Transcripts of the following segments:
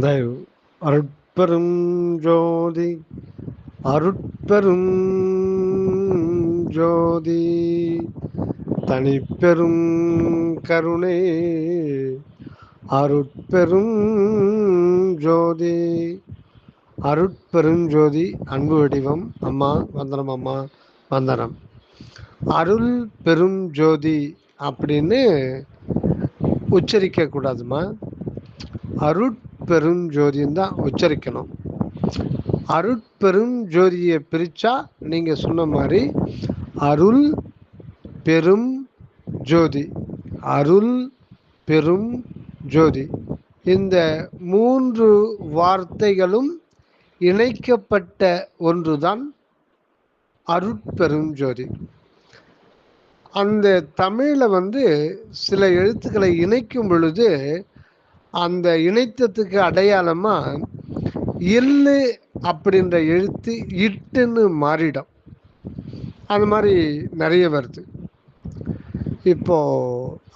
தயவு. அருட்பெரும் ஜோதி அருட்பெரும் ஜோதி தனிப்பெரும் கருணை அருட்பெரும் ஜோதி. அருட்பெருஞ்சோதி அன்பு வடிவம் அம்மா வந்தனம் அம்மா வந்தனம். அருள் பெரும் ஜோதி அப்படின்னு உச்சரிக்க கூடாதுமா. அருட்பெருஞ்சோதின்னு தான் உச்சரிக்கணும். அருட்பெரும் ஜோதியை பிரித்தா நீங்கள் சொன்ன மாதிரி அருள் பெரும் ஜோதி. அருள் பெரும் ஜோதி. இந்த மூன்று வார்த்தைகளும் இணைக்கப்பட்ட ஒன்றுதான் அருட்பெரும் ஜோதி. அந்த தமிழில் வந்து சில எழுத்துக்களை இணைக்கும் பொழுது அந்த இணைத்தத்துக்கு அடையாளமா இல்லு அப்படின்ற எழுத்து இட்டுன்னு மாறிடும். அது மாதிரி நிறைய வருது. இப்போ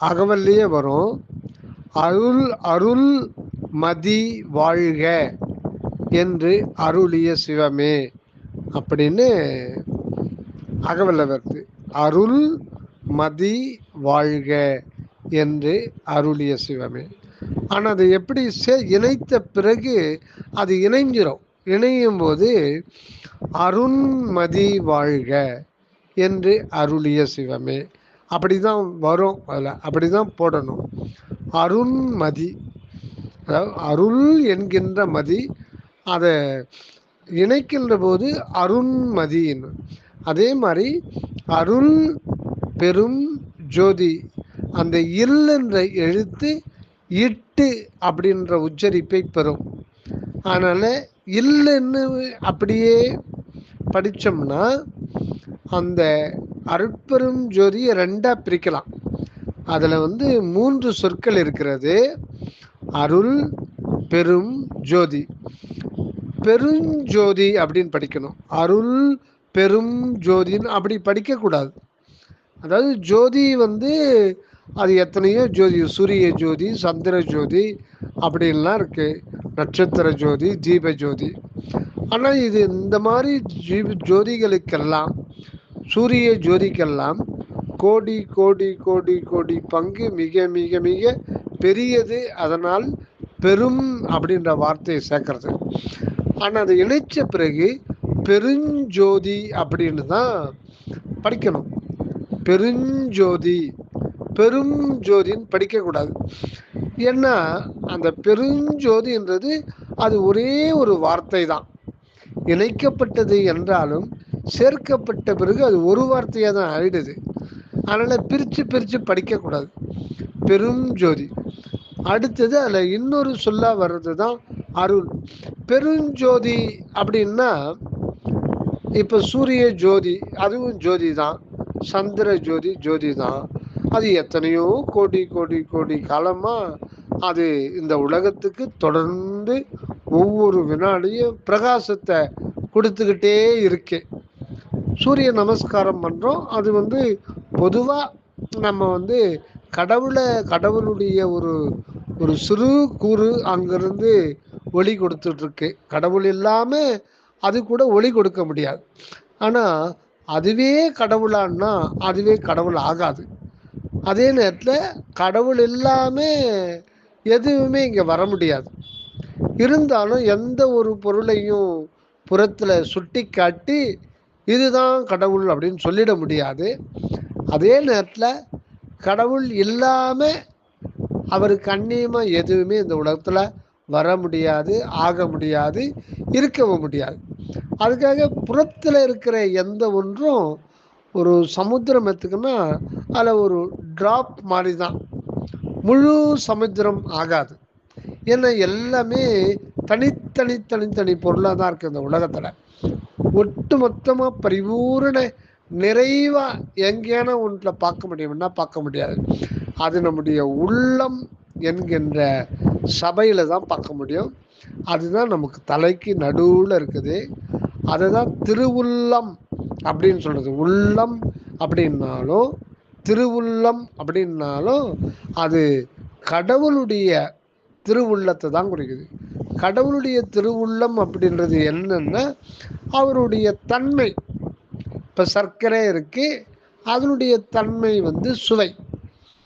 அகவல்லையே வரும். அருள் அருள் மதி வாழ்க என்று அருளிய சிவமே அப்படின்னு அகவல்ல வருது. அருள் மதி வாழ்க என்று அருளிய சிவமே. ஆனால் அது எப்படி சே இணைத்த பிறகு அது இணைஞ்சிரும். இணையும் போது அருண்மதி வாழ்க என்று அருளிய சிவமே. அப்படிதான் வரும் அதில். அப்படி தான் போடணும். அருண்மதி அதாவது அருள் என்கின்ற மதி அதை இணைக்கின்ற போது அருண்மதின்னு. அதே மாதிரி அருள் பெரும் ஜோதி அந்த இல் என்ற எழுத்து இட்டு அப்படின்ற உச்சரிப்பை பெறும். அதனால் இல்லைன்னு அப்படியே படித்தோம்னா அந்த அருட்பெரும் ஜோதியை ரெண்டாக பிரிக்கலாம். அதில் வந்து மூன்று சொற்கள் இருக்கிறது. அருள் பெரும் ஜோதி. பெருஞ்சோதி அப்படின்னு படிக்கணும். அருள் பெரும் ஜோதின்னு அப்படி படிக்கக்கூடாது. அதாவது ஜோதி வந்து அது எத்தனையோ ஜோதி சூரிய ஜோதி சந்திர ஜோதி அப்படின்லாம் இருக்குது நட்சத்திர ஜோதி தீப ஜோதி. ஆனால் இது இந்த மாதிரி ஜீவ ஜோதிகளுக்கெல்லாம் சூரிய ஜோதிக்கெல்லாம் கோடி கோடி கோடி கோடி பங்கு மிக மிக மிக பெரியது. அதனால் பெரும் அப்படின்ற வார்த்தையை சேர்க்கறது. ஆனால் அதை இணைச்ச பிறகு பெருஞ்சோதி அப்படின்னு தான் படிக்கணும். பெருஞ்சோதி. பெரும் ஜோதின்னு படிக்கக்கூடாது. ஏன்னா அந்த பெருஞ்சோதின்றது அது ஒரே ஒரு வார்த்தை தான் இணைக்கப்பட்டது என்றாலும் சேர்க்கப்பட்ட பிறகு அது ஒரு வார்த்தையாக தான் ஆயிடுது. அதனால் பிரித்து பிரித்து படிக்கக்கூடாது. பெரும் ஜோதி அடுத்தது அதில் இன்னொரு சொல்லாக வர்றது தான் அருள். பெருஞ்சோதி அப்படின்னா இப்போ சூரிய ஜோதி அதுவும் ஜோதி தான் சந்திர ஜோதி ஜோதி தான் அது எத்தனையோ கோடி கோடி கோடி காலமாக அது இந்த உலகத்துக்கு தொடர்ந்து ஒவ்வொரு வினாடியும் பிரகாசத்தை கொடுத்துக்கிட்டே இருக்கு. சூரிய நமஸ்காரம் பண்ணுறோம் அது வந்து பொதுவாக நம்ம வந்து கடவுளை கடவுளுடைய ஒரு ஒரு சிறு கூறு அங்கிருந்து ஒளி கொடுத்துட்ருக்கு. கடவுள் இல்லாமல் அது கூட ஒளி கொடுக்க முடியாது. ஆனால் அதுவே கடவுளான்னா அதுவே கடவுள் ஆகாது. அதே நேரத்தில் கடவுள் இல்லாமல் எதுவுமே இங்கே வர முடியாது. இருந்தாலும் எந்த ஒரு பொருளையும் புறத்தில் சுட்டி காட்டி இதுதான் கடவுள் அப்படின்னு சொல்லிட முடியாது. அதே நேரத்தில் கடவுள் இல்லாமல் அவருக்கு அந்நியமாக எதுவுமே இந்த உலகத்தில் வர முடியாது ஆக முடியாது இருக்கவும் முடியாது. அதுக்காக புறத்தில் இருக்கிற எந்த ஒன்றும் ஒரு சமுத்திரம் எடுத்துக்கன்னா அதில் ஒரு ட்ராப் மாதிரி தான் முழு சமுத்திரம் ஆகாது. ஏன்னா எல்லாமே தனித்தனி தனித்தனி பொருளாக தான் இருக்குது இந்த உலகத்தில். ஒட்டு மொத்தமாக பரிபூரண நிறைவாக எங்கேயான ஒன்றில் பார்க்க முடியும்னா பார்க்க முடியாது. அது நம்முடைய உள்ளம் என்கின்ற சபையில் தான் பார்க்க முடியும். அதுதான் நமக்கு தலைக்கு நடுவில் இருக்குது. அதுதான் திருவுள்ளம் அப்படின்னு சொல்றது. உள்ளம் அப்படின்னாலும் திருவுள்ளம் அப்படின்னாலும் அது கடவுளுடைய திருவுள்ளத்தை தான் குறிக்குது. கடவுளுடைய திருவுள்ளம் அப்படின்றது என்னன்னா அவருடைய தன்மை. இப்போ சர்க்கரை இருக்கு அதனுடைய தன்மை வந்து சுவை.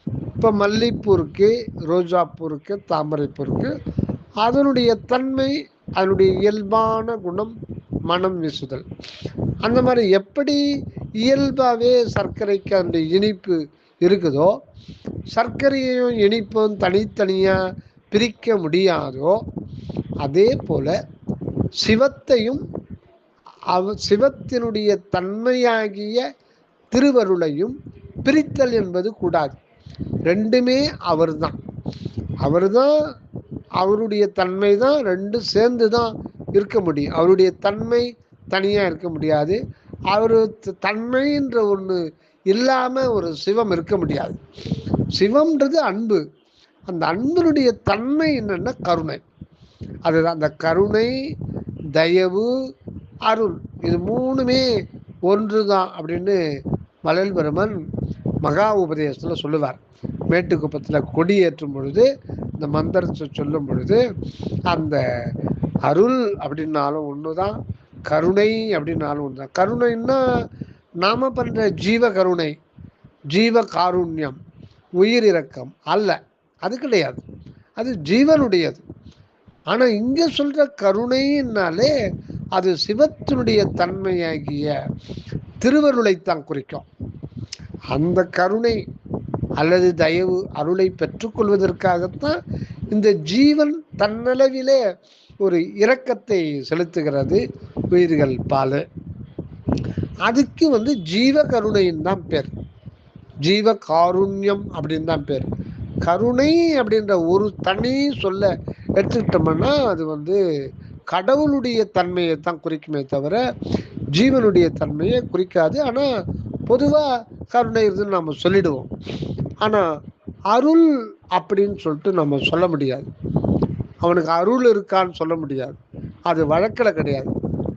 இப்போ மல்லிப்பூ இருக்கு ரோஜாப்பூ இருக்கு தாமரைப்பூ இருக்கு. அதனுடைய தன்மை அதனுடைய இயல்பான குணம் மனம் வீசுதல். அந்த மாதிரி எப்படி இயல்பாகவே சர்க்கரைக்கு அந்த இனிப்பு இருக்குதோ சர்க்கரையையும் இனிப்பும் தனித்தனியாக பிரிக்க முடியாதோ அதே போல சிவத்தையும் அவ சிவத்தினுடைய தன்மையாகிய திருவருளையும் பிரித்தல் என்பது கூடாது. ரெண்டுமே அவர்தான். அவர்தான் அவருடைய தன்மை தான் ரெண்டும் சேர்ந்து தான் இருக்க முடியும். அவருடைய தன்மை தனியாக இருக்க முடியாது. அவர் தன்மைன்ற ஒன்று இல்லாமல் ஒரு சிவம் இருக்க முடியாது. சிவம்ன்றது அன்பு. அந்த அன்பினுடைய தன்மை என்னென்னா கருணை. அதுதான் அந்த கருணை தயவு அருள். இது மூணுமே ஒன்று தான் அப்படின்னு மலல் பெருமன் மகா உபதேசத்தில் சொல்லுவார். மேட்டுக்குப்பத்தில் கொடி ஏற்றும் பொழுது இந்த மந்திரத்தை சொல்லும் பொழுது அந்த அருள் அப்படின்னாலும் ஒன்று தான் கருணை அப்படின்னாலும் ஒன்று தான் கருணைன்னா நாம பண்ணுற ஜீவ கருணை ஜீவ காருண்யம் உயிர் இரக்கம் அல்ல. அது கிடையாது. அது ஜீவனுடையது. ஆனால் இங்கே சொல்கிற கருணைன்னாலே அது சிவத்தினுடைய தன்மையாகிய திருவருளைத்தான் குறிக்கும். அந்த கருணை அல்லது தயவு அருளை பெற்றுக்கொள்வதற்காகத்தான் இந்த ஜீவன் தன்னளவிலே ஒரு இரக்கத்தை செலுத்துகிறது உயிர்கள் பால். அதுக்கு வந்து ஜீவ கருணைன்னு தான் பேர். ஜீவ காருண்யம் அப்படின்னு தான் பேர். கருணை அப்படின்ற ஒரு தனி சொல்ல எடுத்துக்கிட்டோம்னா அது வந்து கடவுளுடைய தன்மையை தான் குறிக்குமே தவிர ஜீவனுடைய தன்மையை குறிக்காது. ஆனால் பொதுவாக கருணை இருக்குன்னு நம்ம சொல்லிடுவோம். ஆனால் அருள் அப்படின்னு சொல்லிட்டு நம்ம சொல்ல முடியாது. அவனுக்கு அருள் இருக்கான்னு சொல்ல முடியாது. அது வழக்கில் கிடையாது.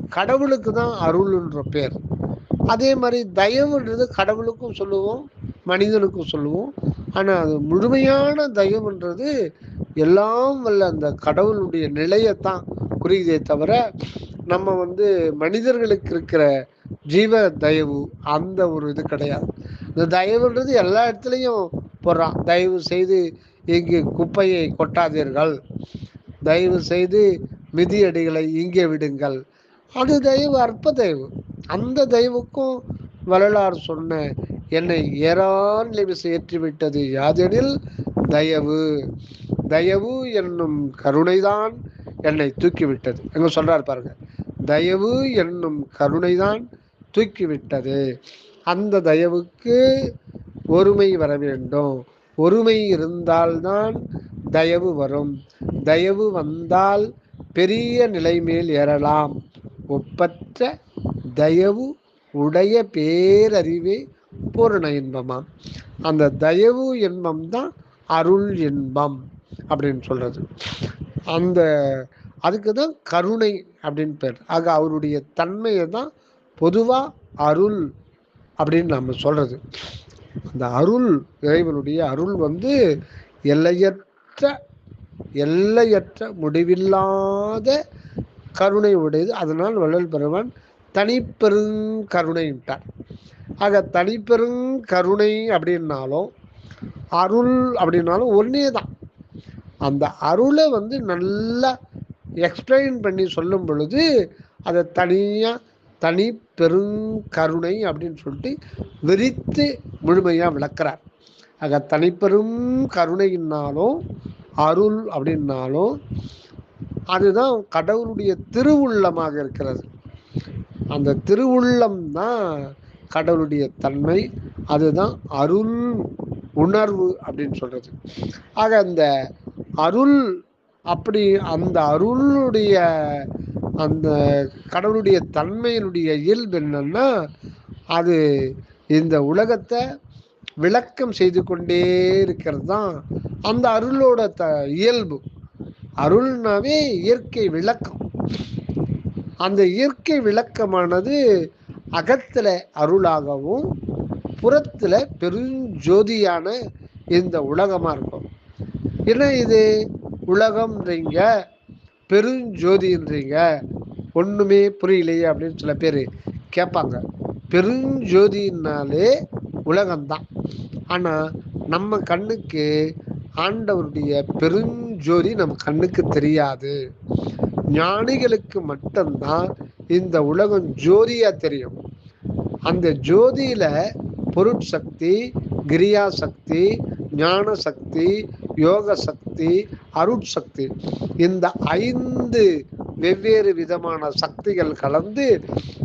கடவுளுக்கு தான் அருள்ன்ற பேர். அதே மாதிரி தயவுன்றது கடவுளுக்கும் சொல்லுவோம் மனிதனுக்கும் சொல்லுவோம். ஆனால் அது முழுமையான தயவுன்றது எல்லாம் வல்ல அந்த கடவுளுடைய நிலையைத்தான் குறியுதே தவிர நம்ம வந்து மனிதர்களுக்கு இருக்கிற ஜீவ தயவு அந்த ஒரு இது கிடையாது. இந்த தயவுன்றது எல்லா இடத்துலையும் போடுறான். தயவு செய்து இங்கு குப்பையை கொட்டாதீர்கள். தயவு செய்து மிதியடிகளை இங்கே விடுங்கள். அது தயவு அற்ப தெய்வம். அந்த தெய்வுக்கும் வரலாறு சொன்ன என்னை ஏறான் விசை ஏற்றிவிட்டது யாதெனில் தயவு. தயவு என்னும் கருணைதான் என்னை தூக்கிவிட்டது. எங்க சொல்றார் பாருங்க. தயவு என்னும் கருணைதான் தூக்கிவிட்டது. அந்த தயவுக்கு ஒருமை வர வேண்டும். ஒருமை இருந்தால்தான் தயவு வரும். தயவு வந்தால் பெரிய நிலை மேல் ஏறலாம். ஒப்பற்ற தயவு உடைய பேரறிவே பூரண இன்பமாம் அந்த தயவு இன்பம் தான் அருள் இன்பம் அப்படின்னு சொல்றது. அந்த அதுக்கு தான் கருணை அப்படின்னு பேர். ஆக அவருடைய தன்மையை தான் பொதுவாக அருள் அப்படின்னு நம்ம சொல்றது. அந்த அருள் இறைவனுடைய அருள் வந்து எல்லையற்ற எல்லையற்ற முடிவில்லாத கருணை உடையது. அதனால் வள்ளல் பெருமான் தனிப்பெருங்கருணைன்ட்டார் ஆக தனிப்பெருங் கருணை அப்படின்னாலும் அருள் அப்படின்னாலும் ஒன்றே தான் அந்த அருளை வந்து நல்லா எக்ஸ்பிளைன் பண்ணி சொல்லும் பொழுது அதை தனியாக தனி பெருங்கருணை அப்படின்னு சொல்லிட்டு விரித்து முழுமையாக விளக்குறார். ஆக தனிப்பெரும் கருணையினாலும் அருள் அப்படின்னாலும் அதுதான் கடவுளுடைய திருவுள்ளமாக இருக்கிறது. அந்த திருவுள்ளம் தான் கடவுளுடைய தன்மை அதுதான் அருள் உணர்வு அப்படின்னு சொல்றது. ஆக அந்த அருள் அப்படி அந்த அருளுடைய அந்த கடவுளுடைய தன்மையினுடைய இயல்பு என்னன்னா அது இந்த உலகத்தை விளக்கம் செய்து கொண்டே இருக்கிறது தான் அந்த அருளோட த இயல்பு. அருள்னாவே இயற்கை விளக்கம். அந்த இயற்கை விளக்கமானது அகத்தில் அருளாகவும் புறத்தில் பெருஞ்சோதியான இந்த உலகமாக இருக்கும். என்ன இது? உலகம்ன்றீங்க பெருஞ்சோதின்றீங்க. ஒன்றுமே புரியலையே அப்படின்னு சில பேர் கேட்பாங்க. பெருஞ்சோதினாலே உலகம்தான். ஆனா நம்ம கண்ணுக்கு ஆண்டவருடைய பெருஞ்சோதி நம்ம கண்ணுக்கு தெரியாது. ஞானிகளுக்கு மட்டும்தான் இந்த உலகம் ஜோதியா தெரியும். அந்த ஜோதியில பொருட்சக்தி கிரியா சக்தி ஞான சக்தி யோக சக்தி அருட்சக்தி இந்த ஐந்து வெவ்வேறு விதமான சக்திகள் கலந்து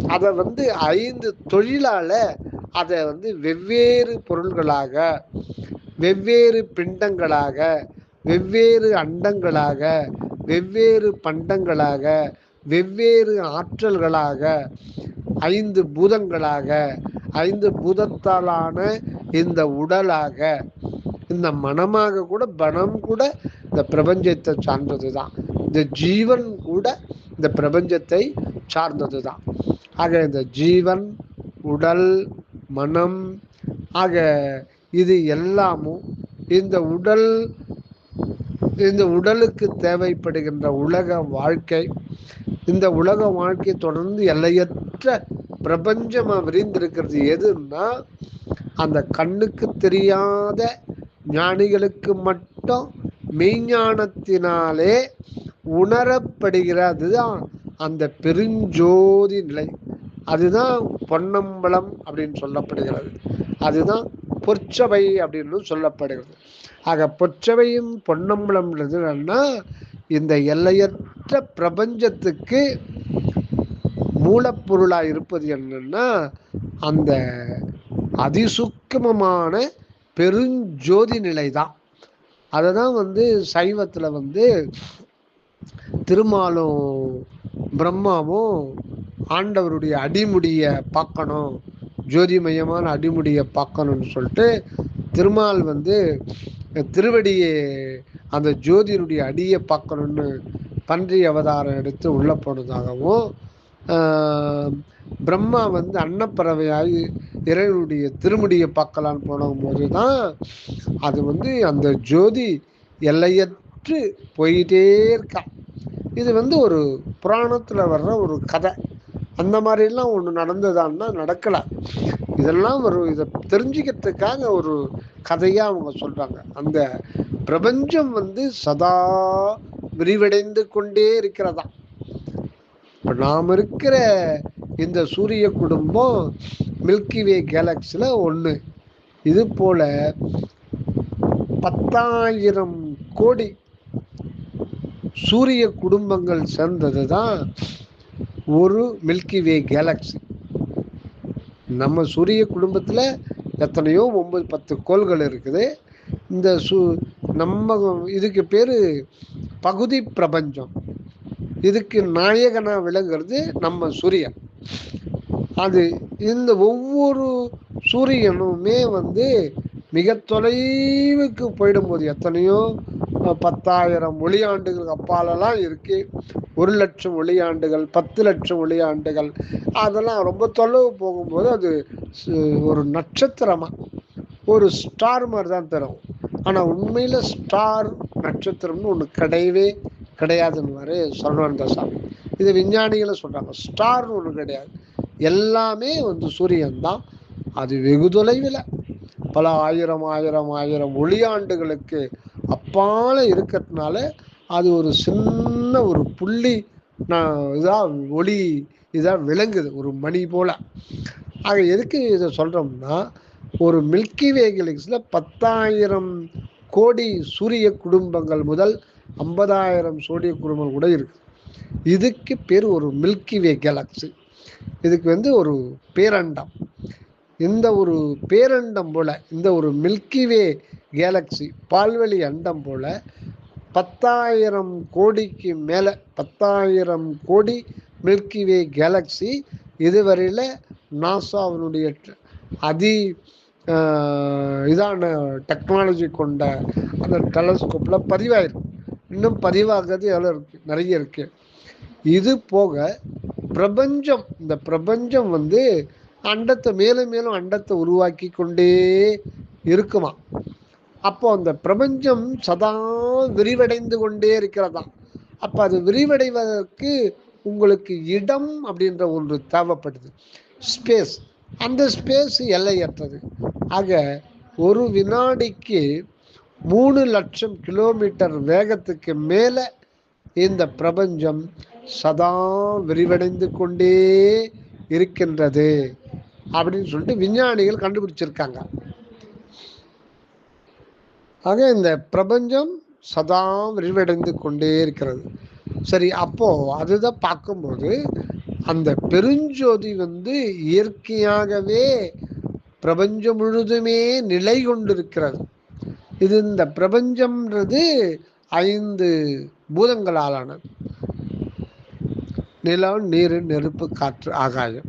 அதை வந்து ஐந்து தொழிலால அதை வந்து வெவ்வேறு பொருள்களாக வெவ்வேறு பிண்டங்களாக வெவ்வேறு அண்டங்களாக வெவ்வேறு பண்டங்களாக வெவ்வேறு ஆற்றல்களாக ஐந்து பூதங்களாக ஐந்து பூதத்தாலான இந்த உடலாக இந்த மனமாக கூட பணம் கூட இந்த பிரபஞ்சத்தை சார்ந்தது தான் இந்த ஜீவன் கூட இந்த பிரபஞ்சத்தை சார்ந்தது தான் ஆக இந்த ஜீவன் உடல் மனம். ஆக இது எல்லாமும் இந்த உடல் இந்த உடலுக்கு தேவைப்படுகின்ற உலக வாழ்க்கை. இந்த உலக வாழ்க்கை தொடர்ந்து எல்லையற்ற பிரபஞ்சமாக விரிந்திருக்கிறது எதுன்னா அந்த கண்ணுக்கு தெரியாத ஞானிகளுக்கு மட்டும் மெய்ஞானத்தினாலே உணரப்படுகிற அதுதான் அந்த பெருஞ்சோதி நிலை. அதுதான் பொன்னம்பலம் அப்படின்னு சொல்லப்படுகிறது. அதுதான் பொற்சபை அப்படின்னு சொல்லப்படுகிறது. ஆக பொற்சபையும் பொன்னம்பலம் என்னன்னா இந்த எல்லையற்ற பிரபஞ்சத்துக்கு மூலப்பொருளாக இருப்பது என்னன்னா அந்த அதிசூக்கமமான பெருஞ்சோதி நிலை தான் அதை தான் வந்து சைவத்தில் வந்து திருமாலும் பிரம்மாவும் ஆண்டவருடைய அடிமுடியை பார்க்கணும். ஜோதிமயமான அடிமுடியை பார்க்கணும்னு சொல்லிட்டு திருமால் வந்து திருவடியை அந்த ஜோதியினுடைய அடியை பார்க்கணும்னு பன்றி அவதாரம் எடுத்து உள்ளே போனதாகவும் பிரம்மா வந்து அன்னப்பறவையாகி இறைவனுடைய திருமுடியை பார்க்கலான்னு போனபோது தான் அது வந்து அந்த ஜோதி எல்லையற்று போயிட்டே இருக்கா. இது வந்து ஒரு புராணத்தில் வர்ற ஒரு கதை. அந்த மாதிரிலாம் ஒன்று நடந்ததான்னா நடக்கலை. இதெல்லாம் ஒரு இதை தெரிஞ்சுக்கிறதுக்காக ஒரு கதையாக அவங்க சொல்கிறாங்க அந்த பிரபஞ்சம் வந்து சதா விரிவடைந்து கொண்டே இருக்கிறதா? இப்போ நாம் இருக்கிற இந்த சூரிய குடும்பம் மில்கி வே கேலக்ஸியில் ஒன்று இது போல பத்தாயிரம் கோடி சூரிய குடும்பங்கள் சேர்ந்தது தான் ஒரு மில்கி வே கேலக்சி நம்ம சூரிய குடும்பத்தில் எத்தனையோ ஒம்பது பத்து கோள்கள் இருக்குது. இந்த சு நம்ம இதுக்கு பேர் பகுதி பிரபஞ்சம். இதுக்கு நாயகனாக விளங்குறது நம்ம சூரியன். அது இந்த ஒவ்வொரு சூரியனுமே வந்து மிக தொலைவுக்கு போயிடும்போது எத்தனையோ பத்தாயிரம் ஒளியாண்டுகள் அப்பாலெல்லாம் இருக்கு. ஒரு லட்சம் ஒளியாண்டுகள் பத்து லட்சம் ஒளியாண்டுகள். அதெல்லாம் ரொம்ப தொலைவு போகும்போது அது ஒரு நட்சத்திரமா. ஒரு ஸ்டார் மாதிரி தான் தரும். ஆனால் உண்மையில் ஸ்டார் நட்சத்திரம்னு ஒன்று கிடையவே கிடையாதுன்னு மாதிரி சரவணந்த சாமி இது விஞ்ஞானிகளை சொல்கிறாங்க ஸ்டார்னு ஒன்று கிடையாது. எல்லாமே வந்து சூரியன் தான். அது வெகு தொலைவில். பல ஆயிரம் ஆயிரம் ஆயிரம் ஒளியாண்டுகளுக்கு அப்பால இருக்கிறதுனால அது ஒரு சின்ன ஒரு புள்ளி நான் இதாக ஒளி இதாக விளங்குது ஒரு மணி போல. ஆக எதுக்கு இதை சொல்கிறோம்னா ஒரு மில்கி வே கேலக்ஸில் பத்தாயிரம் கோடி சூரிய குடும்பங்கள் முதல் ஐம்பதாயிரம் சூரிய குடும்பங்கள் கூட இருக்கு. இதுக்கு பேர் ஒரு மில்கி வே கேலக்ஸி இதுக்கு வந்து ஒரு பேரண்டம். இந்த ஒரு பேரண்டம் போல இந்த ஒரு மில்கிவே கேலக்சி கேலக்ஸி பால்வெளி அண்டம் போல பத்தாயிரம் கோடிக்கு மேலே பத்தாயிரம் கோடி மில்கிவே கேலக்சி கேலக்ஸி இதுவரையில் நாசாவினுடைய அதி இதான டெக்னாலஜி கொண்ட அந்த டெலஸ்கோப்பில் பதிவாயிருக்கு. இன்னும் பதிவாகிறது எவ்வளோ இருக்கு நிறைய இருக்கு. இது போக பிரபஞ்சம் இந்த பிரபஞ்சம் வந்து அண்டத்தை மேலும் மேலும் அண்டத்தை உருவாக்கி கொண்டே இருக்குமா அப்போ அந்த பிரபஞ்சம் சதா விரிவடைந்து கொண்டே இருக்கிறதா அப்போ அது விரிவடைவதற்கு உங்களுக்கு இடம் அப்படின்ற ஒன்று தேவைப்படுது. ஸ்பேஸ் அந்த ஸ்பேஸ் எல்லையற்றது. ஆக ஒரு வினாடிக்கு மூணு லட்சம் கிலோமீட்டர் வேகத்துக்கு மேலே இந்த பிரபஞ்சம் சதா விரிவடைந்து கொண்டே இருக்கின்றது அப்படின்னு சொல்லிட்டு விஞ்ஞானிகள் கண்டுபிடிச்சிருக்காங்க. ஆக இந்த பிரபஞ்சம் சதா விரிவடைந்து கொண்டே இருக்கிறது. சரி அப்போ அதுதான் பார்க்கும்போது அந்த பெருஞ்சோதி வந்து இயற்கையாகவே பிரபஞ்சம் முழுதுமே நிலை கொண்டிருக்கிறது. இது இந்த பிரபஞ்சம்ன்றது ஐந்து பூதங்களாலானது. நிலம் நீர் நெருப்பு காற்று ஆகாயம்.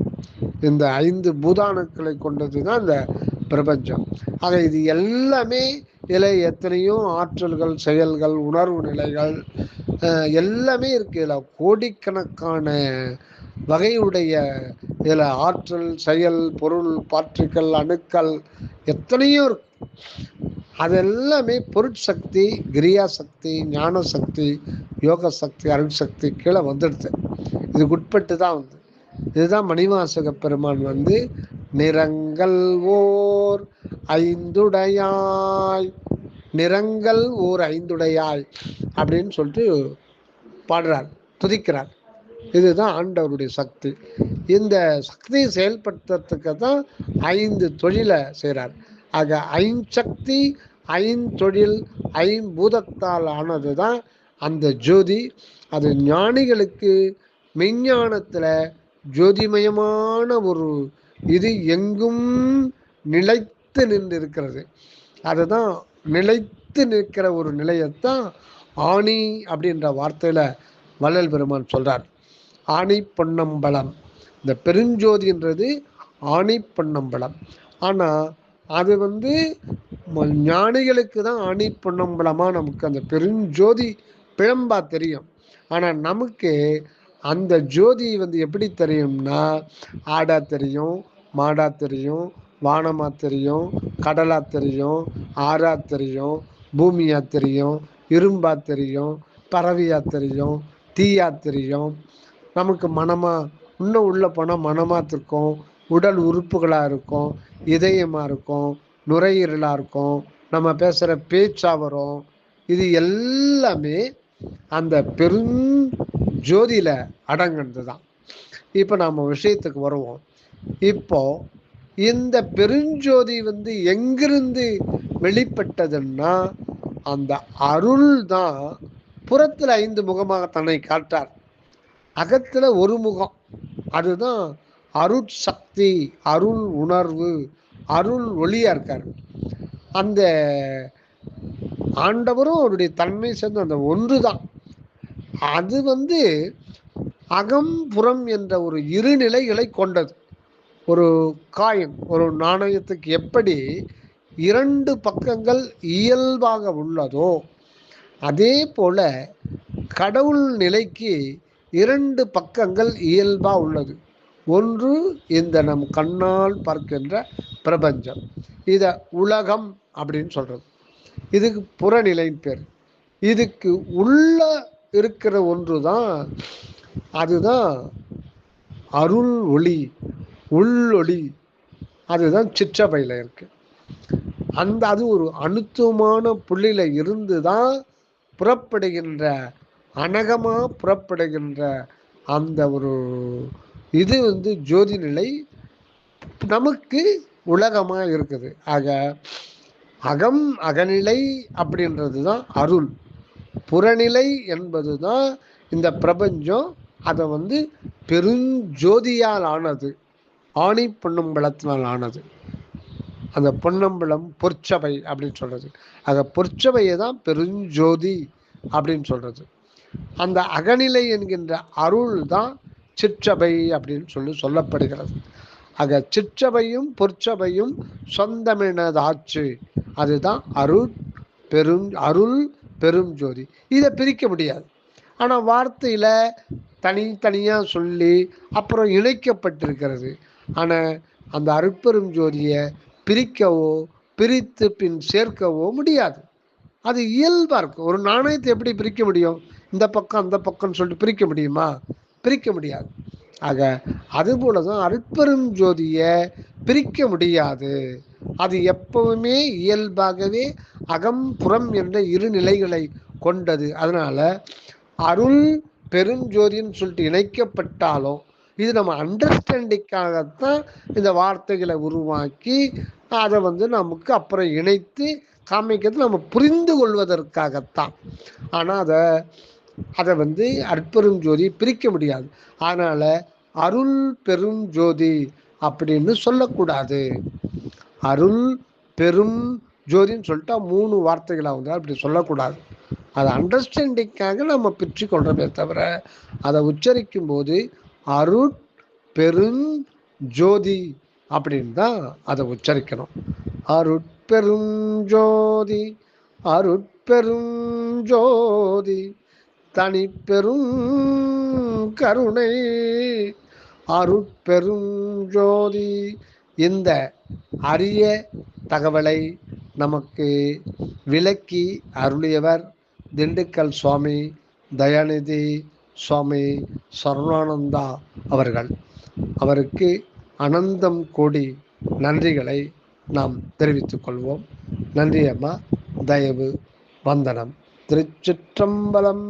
இந்த ஐந்து பூதாணுக்களை கொண்டது தான் இந்த பிரபஞ்சம். ஆக இது எல்லாமே இதில் எத்தனையோ ஆற்றல்கள் செயல்கள் உணர்வு நிலைகள் எல்லாமே இருக்கு. இதில் கோடிக்கணக்கான வகையுடைய இதில் ஆற்றல் செயல் பொருள் பாற்றுக்கள் அணுக்கள் எத்தனையோ இருக்கு. அதெல்லாமே பொருட்சக்தி கிரியா சக்தி ஞான சக்தி யோக சக்தி அருள் சக்தி கீழே வந்துடுது. இதுக்கு உட்பட்டு தான் வந்து. இதுதான் மணிவாசக பெருமான் வந்து நிறங்கள் ஓர் ஐந்துடையாய் நிறங்கள் ஓர் ஐந்துடையாய் அப்படின்னு சொல்லிட்டு பாடுறார் துதிக்கிறார். இதுதான் ஆண்டவருடைய சக்தி. இந்த சக்தியை செயல்படுத்துறதுக்கு தான் ஐந்து தொழிலை செய்கிறார் ஆக ஐஞ்சக்தி ஐந்தொழில் ஐம்பூதத்தால் ஆனது தான் அந்த ஜோதி. அது ஞானிகளுக்கு மெஞ்ஞானத்தில் ஜோதிமயமான ஒரு இது எங்கும் நிலைத்து நின்று இருக்கிறது அதுதான் நிலைத்து நிற்கிற ஒரு நிலையத்தான் ஆணி அப்படின்ற வார்த்தையில் வள்ளல் பெருமான் சொல்கிறார் ஆணி பொன்னம்பலம் இந்த பெருஞ்சோதின்றது ஆணி பொன்னம்பலம் ஆனால் அது வந்து ஞானிகளுக்கு தான் ஆணி பொன்னம்பலமாக நமக்கு அந்த பெருஞ்சோதி பிழம்பா தெரியும். ஆனால் நமக்கு அந்த ஜோதி வந்து எப்படி தெரியும்னா ஆடா தெரியும் மாடா தெரியும் வானமா தெரியும் கடலா தெரியும் ஆறா தெரியும் பூமியா தெரியும் இரும்பா தெரியும் பறவையா தெரியும் தீயா தெரியும். நமக்கு மனமா இன்னும் உள்ளே போனால் மனமாக இருக்கும் உடல் உறுப்புகளாக இருக்கும் இதயமாக இருக்கும் நுரையீரலாக இருக்கும் நம்ம பேசுகிற பேச்சாக வரும். இது எல்லாமே அந்த பெரும் ஜோதியில் அடங்குனது தான் இப்போ நாம் விஷயத்துக்கு வருவோம். இப்போ இந்த பெருஞ்சோதி வந்து எங்கிருந்து வெளிப்பட்டதுன்னா அந்த அருள் தான் புறத்தில் ஐந்து முகமாக தன்னை காட்டார். அகத்தில் ஒரு முகம். அதுதான் அருட்சக்தி அருள் உணர்வு அருள் ஒளியாக இருக்கார். அந்த ஆண்டவரும் அவருடைய தன்மை சேர்ந்து அந்த ஒன்று தான் அது வந்து அகம் புறம் என்ற ஒரு இருநிலைகளை கொண்டது. ஒரு காயின் ஒரு நாணயத்துக்கு எப்படி இரண்டு பக்கங்கள் இயல்பாக உள்ளதோ அதே போல கடவுள் நிலைக்கு இரண்டு பக்கங்கள் இயல்பா உள்ளது. ஒன்று இந்த நம் கண்ணால் பார்க்கின்ற பிரபஞ்சம். இத உலகம் அப்படின்னு சொல்றது. இதுக்கு புறநிலைன்னு பேர். இதுக்கு உள்ள இருக்கிற ஒன்று தான் அதுதான் அருள் ஒளி உள்ளொளி. அதுதான் சிற்றபையில் இருக்கு. அந்த அது ஒரு அனுத்துவமான புள்ளியில இருந்து தான் புறப்படுகின்ற அனகமாக புறப்படுகின்ற அந்த ஒரு இது வந்து ஜோதி நிலை நமக்கு உலகமாக இருக்குது. ஆக அகம் அகநிலை அப்படின்றது தான் அருள். புறநிலை என்பது தான் இந்த பிரபஞ்சம். அதை வந்து பெருஞ்சோதியால் ஆனது. ஆணி பொன்னம்பலத்தினால் ஆனது. அந்த பொன்னம்பலம் பொற்சபை அப்படின்னு சொல்றது. ஆக பொற்சபையை தான் பெருஞ்சோதி அப்படின்னு சொல்றது. அந்த அகநிலை என்கின்ற அருள் தான் சிற்றபை அப்படின்னு சொல்லி சொல்லப்படுகிறது. ஆக சிற்றபையும் பொற்சபையும் சொந்தமினதாச்சு. அதுதான் அருள். பெரும் அருள் பெரும் ஜோதி. இதை பிரிக்க முடியாது. ஆனால் வார்த்தையில் தனித்தனியாக சொல்லி அப்புறம் இணைக்கப்பட்டிருக்கிறது. ஆனால் அந்த அருட்பெரும் ஜோதியை பிரிக்கவோ பிரித்து பின் சேர்க்கவோ முடியாது. அது இயல்பாக இருக்கும். ஒரு நாணயத்தை எப்படி பிரிக்க முடியும்? இந்த பக்கம் அந்த பக்கம்னு சொல்லிட்டு பிரிக்க முடியுமா? பிரிக்க முடியாது. ஆக அதுபோல தான் அருட்பெரும் ஜோதியை பிரிக்க முடியாது. அது எப்பவுமே இயல்பாகவே அகம் புறம் என்ற இரு நிலைகளை கொண்டது. அதனால அருள் பெருஞ்சோதின்னு சொல்லிட்டு இணைக்கப்பட்டாலும் இது நம்ம அண்டர்ஸ்டாண்டிங்காகத்தான் இந்த வார்த்தைகளை உருவாக்கி அதை வந்து நமக்கு அப்புறம் இணைத்து காமிக்கிறது நம்ம புரிந்து கொள்வதற்காகத்தான். ஆனால் அதை அதை வந்து அற்பெரும் ஜோதி பிரிக்க முடியாது. அதனால அருள் பெரும் ஜோதி அப்படின்னு சொல்லக்கூடாது. அருள் பெரும் ஜோதின்னு சொல்லிட்டா மூணு வார்த்தைகளாக வந்து அப்படி சொல்லக்கூடாது. அதை அண்டர்ஸ்டாண்டிங்காக நம்ம பிரித்து கொள்றமே தவிர அதை உச்சரிக்கும் போது அருட் பெரும் ஜோதி அப்படின்னு தான் அதை உச்சரிக்கணும். அருட்பெரும் ஜோதி அருட்பெரும் ஜோதி தனி பெரும் கருணை அருட்பெரும் ஜோதி இந்த அரிய தகவலை நமக்கு விளக்கி அருளியவர் திண்டுக்கல் சுவாமி தயாநிதி சுவாமி சரணானந்தா அவர்கள். அவருக்கு அனந்தம் கோடி நன்றிகளை நாம் தெரிவித்துக் கொள்வோம். நன்றி அம்மா. தயவு வந்தனம். திருச்சிற்றம்பலம்.